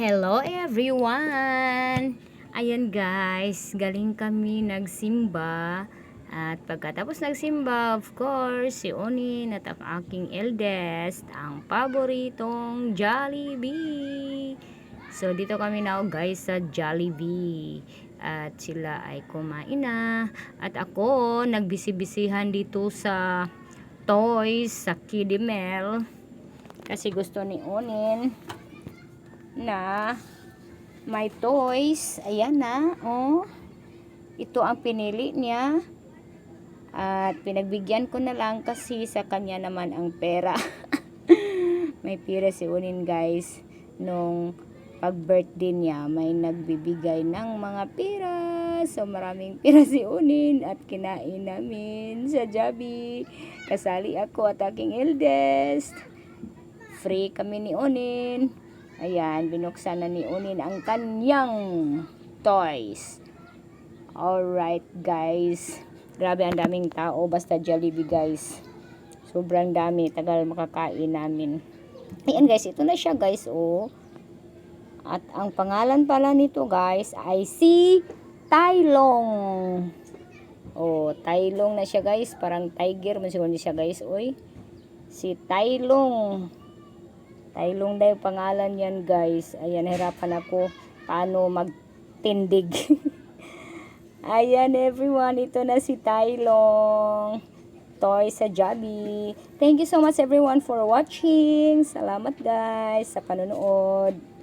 Hello everyone! Ayan guys, galing kami nagsimba. At pagkatapos nagsimba, of course, si Onin at ang aking eldest, ang paboritong Jollibee. So, dito kami na guys sa Jollibee. At sila ay kumain na. At ako, nagbisi-bisihan dito sa toys sa Kiddie Mel. Kasi gusto ni Onin na may toys. Ayan na, oh. Ito ang pinili niya. At pinagbigyan ko na lang kasi sa kanya naman ang pera. may pera si Unin guys. Nung pag-birthday niya, may nagbibigay ng mga pera. So maraming pera si Unin at kinain namin sa Jabi. Kasali ako at aking eldest. Free kami ni Unin. Ayan, binuksan na ni Unin ang kanyang toys. Alright, guys. Grabe ang daming tao. Basta Jollibee, guys. Sobrang dami. Tagal makakain namin. Ayan, guys. Ito na siya, guys. Oh. At ang pangalan pala nito, guys, ay si Tailong. Oh, Tailong na siya, guys. Parang tiger. Masiguro siya, guys. Uy. Si Tailong. Tailong yung pangalan yan, guys. Ayan, hirapan ako paano magtindig. Ayan, everyone. Ito na si Tailong. Toy sa Jollibee. Thank you so much, everyone, for watching. Salamat, guys, sa panonood.